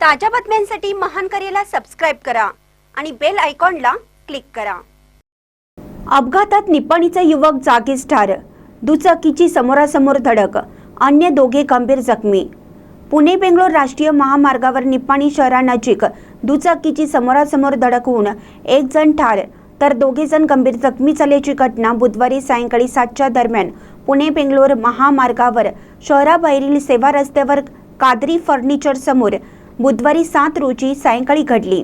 ताज्या बातम्यांसाठी महान करेला सबस्क्राईब करा आणि बेल आयकॉनला क्लिक करा. अपघातात निपाणीचा युवक जागीच ठार. दुचाकीची समोरासमोर धडक. अन्य दोघे गंभीर जखमी. पुणे बेंगलोर राष्ट्रीय महामार्गावर निपाणी शहरानजीक दुचाकीची समोरासमोर धडक होऊन एक जण ठार. तर दोघे जण गंभीर जखमी झाल्याची घटना बुधवारी सायंकाळी सातच्या दरम्यान पुणे बेंगलोर महामार्गावर शहराबाहेरील सेवा रस्त्यावर कादरी फर्निचर समोर बुधवारी सात रोजी सायंकाळी घडली.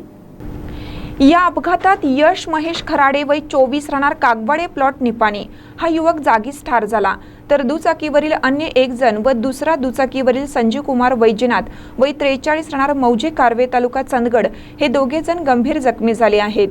या अपघातात यश महेश खराडे वय चोवीस राहणार कागवाडे प्लॉट निपाणी. हा युवक जागीच ठार झाला. तर दुचाकीवरील अन्य एक जण व दुसरा दुचाकीवरील संजीव कुमार वैजनाथ वय त्रेचाळीस राहणार मौजे कारवे तालुका चंदगड हे दोघे जण गंभीर जखमी झाले आहेत.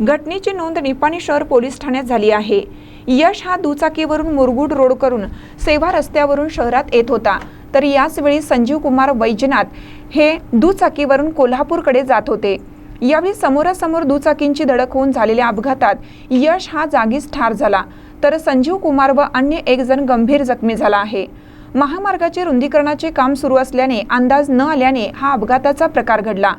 घटनेची नोंद निपाणी शहर पोलीस ठाण्यात झाली आहे. यश हा दुचाकीवरून मुरगुड रोड करून सेवा रस्त्यावरून शहरात येत होता. तर याचवेळी संजीव कुमार वैजनाथ हे दुचाकीवरून कोल्हापूरकडे जात होते. यावेळी समोरासमोर दुचाकींची धडक होऊन झालेल्या अपघातात यश हा जागीच ठार झाला. तर संजीव कुमार व अन्य एक जण गंभीर जखमी झाला आहे. महामार्गाचे रुंदीकरणाचे काम सुरू असल्याने अंदाज न आल्याने हा अपघाताचा प्रकार घडला.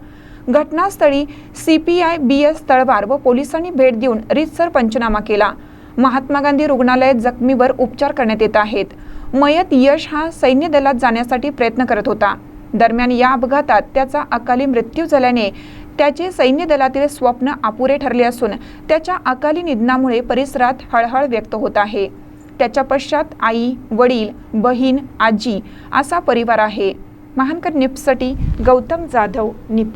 घटनास्थळी C P I B S Talwar व पोलिसांनी भेट देऊन रीतसर पंचनामा केला. महात्मा गांधी रुग्णालयात जखमीवर उपचार करण्यात येत आहेत. मयत यश हा सैन्य दलात जाण्यासाठी प्रयत्न करत होता. दरम्यान या अपघातात त्याचा अकाली मृत्यू झाल्याने त्याचे सैन्य दलातील स्वप्न अपुरे ठरले असून त्याच्या अकाली निधनामुळे परिसरात हळहळ व्यक्त होत आहे. त्याच्या पश्चात आई वडील बहीण आजी असा परिवार आहे. महानकर निप्ससाठी गौतम जाधव निपाण.